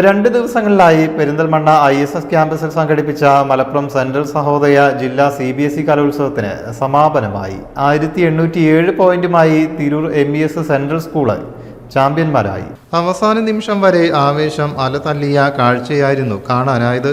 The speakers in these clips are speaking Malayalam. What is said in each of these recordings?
രണ്ട് ദിവസങ്ങളിലായി പെരിന്തൽമണ്ണ ഐ എസ് എസ് ക്യാമ്പസിൽ സംഘടിപ്പിച്ച മലപ്പുറം സെൻട്രൽ സഹോദയ ജില്ലാ സി ബി എസ് ഇ കലോത്സവത്തിന് സമാപനമായി ആയിരത്തി എണ്ണൂറ്റി ഏഴ് പോയിന്റുമായി Tirur M E S central school ചാമ്പ്യന്മാരായി. അവസാന നിമിഷം വരെ ആവേശം അലതല്ലിയ കാഴ്ചയായിരുന്നു കാണാനായത്.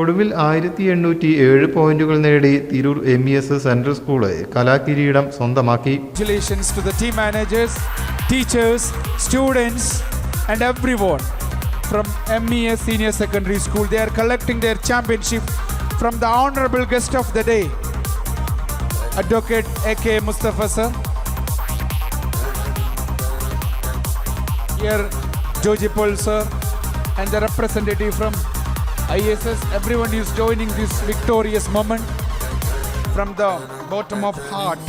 ഒടുവിൽ ആയിരത്തി എണ്ണൂറ്റി ഏഴ് പോയിന്റുകൾ നേടി Tirur M E S central school കലാകിരീടം സ്വന്തമാക്കി the team managers, teachers, students, and everyone from MES Senior Secondary School. They are collecting their championship from the honorable guest of the day, Advocate A.K. Mustafa sir. Here, Joji Paul sir, and the representative from ISS, everyone is joining this victorious moment from the bottom of heart.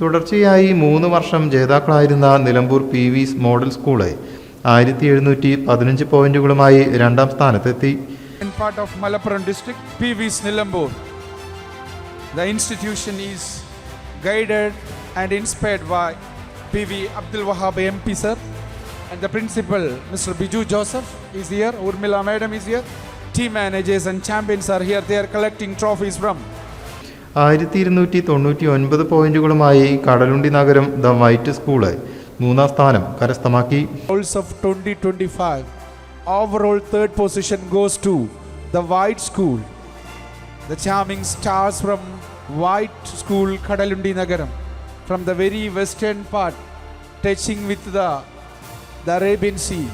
തുടർച്ചയായി മൂന്ന് വർഷം ജേതാക്കളായിരുന്ന നിലമ്പൂർ പി വിസ് മോഡൽ സ്കൂൾ ആയിരത്തി എഴുന്നൂറ്റി പതിനഞ്ച് പോയിന്റുകളുമായി രണ്ടാം സ്ഥാനത്തെത്തി. Part of Malappuram district Peevees Nilambur the institution is guided and inspired by P V Abdul Wahab M P sir and the principal Mr Biju Joseph is here Urmila madam is here team managers and champions are here. They are collecting trophies from ആയിരത്തി ഇരുന്നൂറ്റി തൊണ്ണൂറ്റി ഒൻപത് പോയിന്റുകളുമായി കടലുണ്ടി നഗരം ദ വൈറ്റ് സ്കൂൾ മൂന്നാം സ്ഥാനം കരസ്ഥമാക്കി Rolls of 2025. Overall third position goes to the White School. The charming stars from White School Kadalundi Nagaram from the very western part touching with the, the Arabian Sea.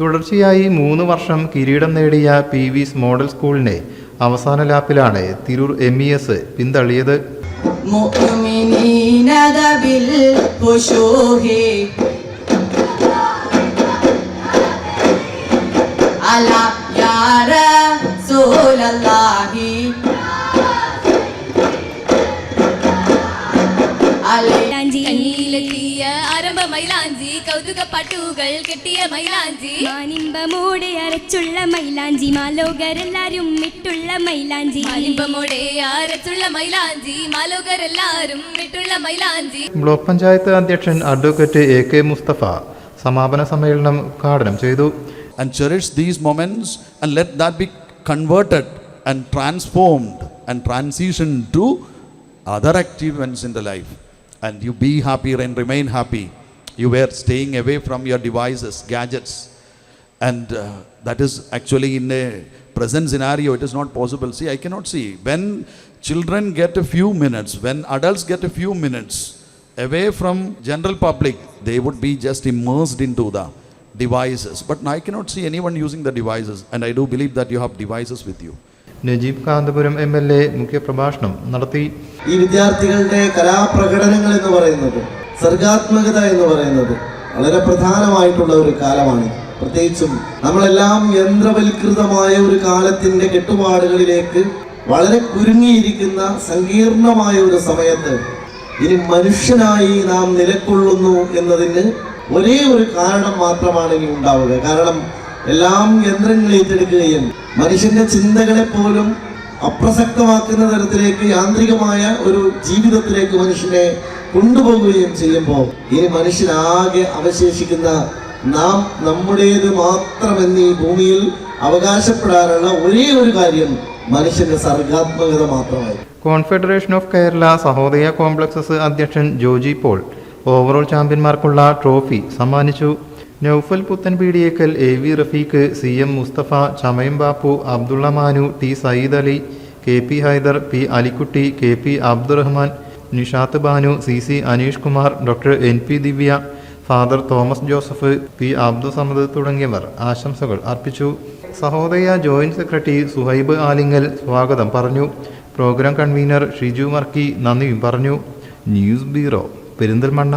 തുടർച്ചയായി മൂന്ന് വർഷം കിരീടം നേടിയ പി വിസ് മോഡൽ സ്കൂളിനെ അവസാന ലാപ്പിലാണ് തിരൂർ എം ഇ എസ് പിന്തള്ളിയത്. അല്ല യാ കണ്ണിയിലെത്തിയ ആരംഭ മൈലാഞ്ചി കൗതുക പാട്ടുകൾ കെട്ടിയ മൈലാഞ്ചി. മാനിമ്പമോടെ അരച്ചുള്ള മൈലാഞ്ചി മാലോകരെല്ലാരും ഇട്ടുള്ള മൈലാഞ്ചി. മാനിമ്പമോടെ അരച്ചുള്ള മൈലാഞ്ചി മാലോകരെല്ലാരും ഇട്ടുള്ള മൈലാഞ്ചി. ബ്ലോക്ക് പഞ്ചായത്ത് അധ്യക്ഷൻ അഡ്വക്കേറ്റ് എ കെ മുസ്തഫ സമാപന സമ്മേളനം ഉദ്ഘാടനം ചെയ്തു. And cherish these moments and let that be converted and transformed and transitioned to other achievements in the life. And you be happy and remain happy. You were staying away from your devices, gadgets. And uh, that is actually in a present scenario, it is not possible. See, I cannot see. When children get a few minutes, when adults get a few minutes away from general public, they would be just immersed into the devices. But now I cannot see anyone using the devices. And I do believe that you have devices with you. Najeeb Kanthapuram M L A മുഖ്യപ്രഭാഷണം നടത്തി. ഈ വിദ്യാർത്ഥികളുടെ കലാപ്രകടനങ്ങൾ എന്ന് പറയുന്നത് സർഗാത്മകത എന്ന് പറയുന്നത് വളരെ പ്രധാനമായിട്ടുള്ള ഒരു കാലമാണ്. പ്രത്യേകിച്ചും നമ്മളെല്ലാം യന്ത്രവൽകൃതമായ ഒരു കാലത്തിന്റെ കെട്ടുപാടുകളിലേക്ക് വളരെ കുരുങ്ങിയിരിക്കുന്ന സങ്കീർണമായ ഒരു സമയത്ത് ഇനി മനുഷ്യനായി നാം നിലക്കൊള്ളുന്നു എന്നതിന് ഒരേ ഒരു കാരണം മാത്രമാണ് ഇനി ഉണ്ടാവുക. കാരണം എല്ലാം യന്ത്രങ്ങൾ ഏറ്റെടുക്കുകയും മനുഷ്യന്റെ ചിന്തകളെ പോലും അപ്രസക്തമാക്കുന്ന തരത്തിലേക്ക് യാന്ത്രികമായ ഒരു ജീവിതത്തിലേക്ക് മനുഷ്യനെ കൊണ്ടുപോകുകയും ചെയ്യുമ്പോൾ ഇനി മനുഷ്യനാകെ അവശേഷിക്കുന്ന നാം നമ്മുടേത് മാത്രമെന്ന് ഈ ഭൂമിയിൽ അവകാശപ്പെടാനുള്ള ഒരേ ഒരു കാര്യം മനുഷ്യന്റെ സർഗാത്മകത മാത്രമായി. Confederation of Kerala Sahodaya complexes അധ്യക്ഷൻ ജോജി പോൾ. ഓവറോൾ ചാമ്പ്യന്മാർക്കുള്ള ട്രോഫി സമ്മാനിച്ചു. Naufal Puthanpeediyekkal A V Rafeeq C M Musthafa Chamayam Bappu Abdulla Manu T Sayyid Ali K P Haidar P Alikutty K P Abdurahman Nishath Banu C C Aneesh Kumar doctor N P Divya father Thomas Joseph P Abdussamad തുടങ്ങിയവർ ആശംസകൾ അർപ്പിച്ചു. സഹോദയ ജോയിന്റ് സെക്രട്ടറി സുഹൈബ് ആലിങ്ങൽ സ്വാഗതം പറഞ്ഞു. പ്രോഗ്രാം കൺവീനർ ഷിജു മർക്കി നന്ദിയും പറഞ്ഞു. News bureau Perinthalmanna.